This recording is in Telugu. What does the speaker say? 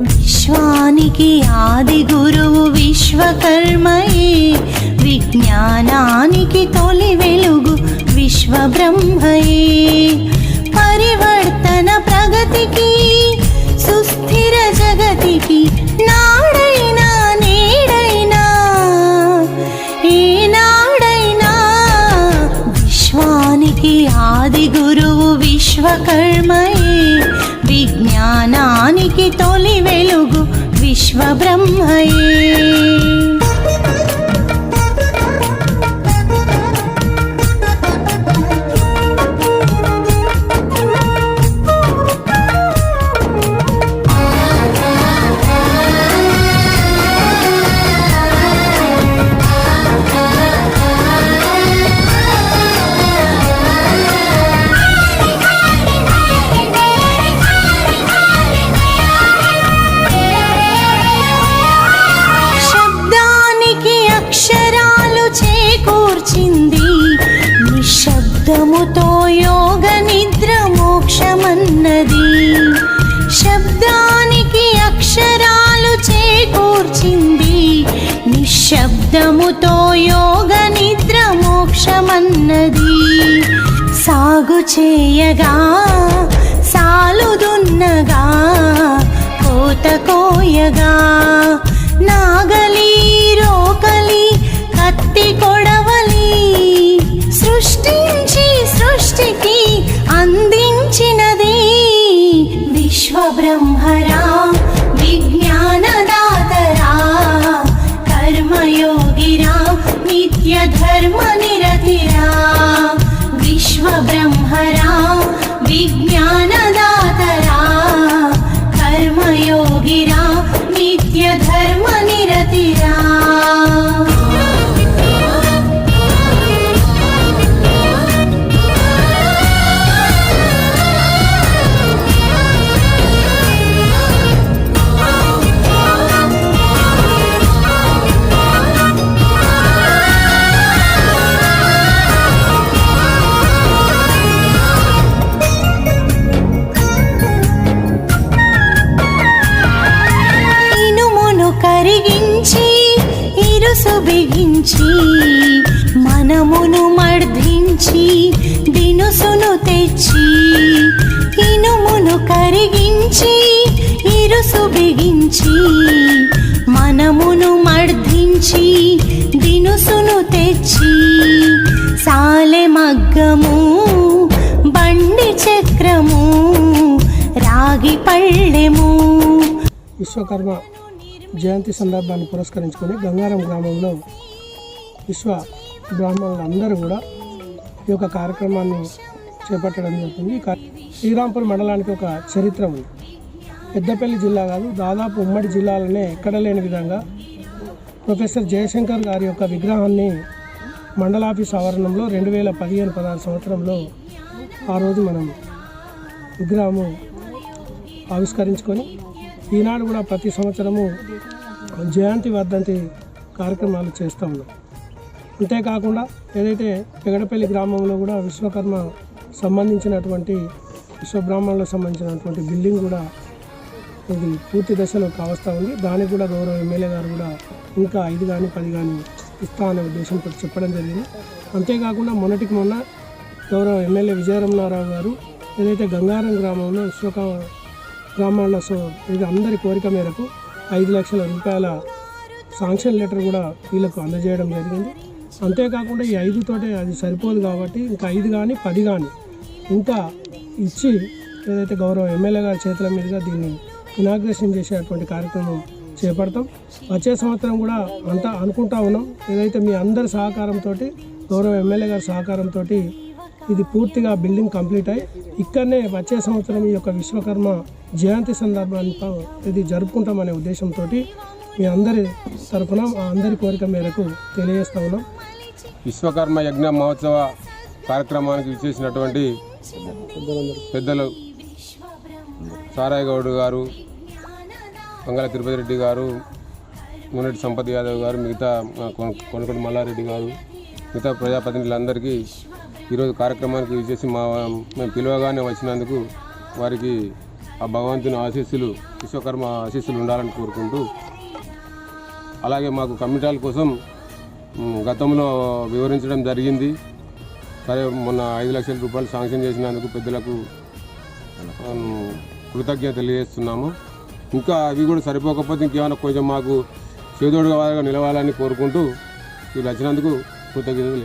విశ్వానికి ఆది గురువు విశ్వకర్మయే విజ్ఞానానికి తొలి వెలుగు విశ్వబ్రహ్మయే. పరివర్తన ప్రగతికి సుస్థిర జగతికి నాడైనా నేడైనా ఏనాడైనా విశ్వానికి ఆది గురువు విశ్వకర్మయే విజ్ఞానానికి తొలి వెలుగు ఉన్నది. శబ్దానికి అక్షరాలు చేకూర్చింది. నిశ్శబ్దముతో యోగ నిద్ర మోక్షమన్నది. సాగు చేయగా సాలుదున్నగా కోత కోయగా. నాగలి రోకలి కత్తి కొడవలి సృష్టించి సృష్టికి అంద धर्मनि బిగించి మనమును మర్ధించి దినుసును తెచ్చి ఇనుమును కరిగించి ఇరుసు బిగించి మనమును మర్ధించి దినుసును తెచ్చి సాలె మగ్గము బండి చక్రము రాగి పళ్ళెము. విశ్వకర్మ జయంతి సందర్భాన్ని పురస్కరించుకొని గంగారం గ్రామంలో విశ్వ బ్రాహ్మణులు అందరూ కూడా ఈ యొక్క కార్యక్రమాన్ని చేపట్టడం జరుగుతుంది. శ్రీరాంపూర్ మండలానికి ఒక చరిత్ర ఉంది. పెద్దపల్లి జిల్లా కాదు దాదాపు ఉమ్మడి జిల్లాలోనే ఎక్కడ లేని విధంగా ప్రొఫెసర్ జయశంకర్ గారి యొక్క విగ్రహాన్ని మండలాఫీస్ ఆవరణంలో రెండు వేల పదిహేను పదహారు సంవత్సరంలో ఆ రోజు మనం విగ్రహము ఆవిష్కరించుకొని ఈనాడు కూడా ప్రతి సంవత్సరము జయంతి వర్ధంతి కార్యక్రమాలు చేస్తూ ఉన్నాం. అంతేకాకుండా ఏదైతే పెగడపల్లి గ్రామంలో కూడా విశ్వకర్మ సంబంధించినటువంటి విశ్వబ్రాహ్మణులకు సంబంధించినటువంటి బిల్డింగ్ కూడా ఇది పూర్తి దశలో కావస్తూ ఉంది. దానికి కూడా గౌరవ ఎమ్మెల్యే గారు కూడా ఇంకా ఐదు కానీ పది కానీ ఇస్తా అనే ఉద్దేశంతో చెప్పడం జరిగింది. అంతేకాకుండా మొన్నటికి మొన్న గౌరవ ఎమ్మెల్యే విజయరమణారావు గారు ఏదైతే గంగారం గ్రామంలో విశ్వక గ్రామాల సో ఇది అందరి కోరిక మేరకు ఐదు లక్షల రూపాయల శాంక్షన్ లెటర్ కూడా వీళ్ళకు అందజేయడం జరిగింది. అంతేకాకుండా ఈ ఐదుతోటే అది సరిపోదు కాబట్టి ఇంకా ఐదు కానీ పది కానీ. ఇంకా ఇచ్చి ఏదైతే గౌరవ ఎమ్మెల్యే గారి చేతుల మీదుగా దీన్ని ఇనాగ్రేషన్ చేసేటువంటి కార్యక్రమం చేపడతాం. వచ్చే సంవత్సరం కూడా అంతా అనుకుంటా ఉన్నాం. ఏదైతే మీ అందరి సహకారంతో గౌరవ ఎమ్మెల్యే గారి సహకారంతో ఇది పూర్తిగా బిల్డింగ్ కంప్లీట్ అయ్యి ఇక్కడనే వచ్చే సంవత్సరం ఈ యొక్క విశ్వకర్మ జయంతి సందర్భాన్ని ఇది జరుపుకుంటామనే ఉద్దేశంతో మీ అందరి తరఫున అందరి కోరిక మేరకు తెలియజేస్తా ఉన్నాం. విశ్వకర్మ యజ్ఞ మహోత్సవ కార్యక్రమానికి విచ్చేసినటువంటి పెద్దలు సారాయ్ గౌడ్ గారు మంగళ తిరుపతి రెడ్డి గారు మునటి సంపత్ యాదవ్ గారు మిగతా కొనకొండ మల్లారెడ్డి గారు మిగతా ప్రజాప్రతినిధులందరికీ ఈరోజు కార్యక్రమానికి విచ్చేసి మా మేము పిలవగానే వచ్చినందుకు వారికి ఆ భగవంతుని ఆశీస్సులు విశ్వకర్మ ఆశీస్సులు ఉండాలని కోరుకుంటూ అలాగే మాకు కమిటాల కోసం గతంలో వివరించడం జరిగింది. సరే మొన్న ఐదు లక్షల రూపాయలు శాంక్షన్ చేసినందుకు పెద్దలకు కృతజ్ఞత తెలియజేస్తున్నాము. ఇంకా అవి కూడా సరిపోకపోతే ఇంకేమైనా కొంచెం మాకు చేదోడుగా నిలవాలని కోరుకుంటూ ఇవి వచ్చినందుకు కృతజ్ఞతలు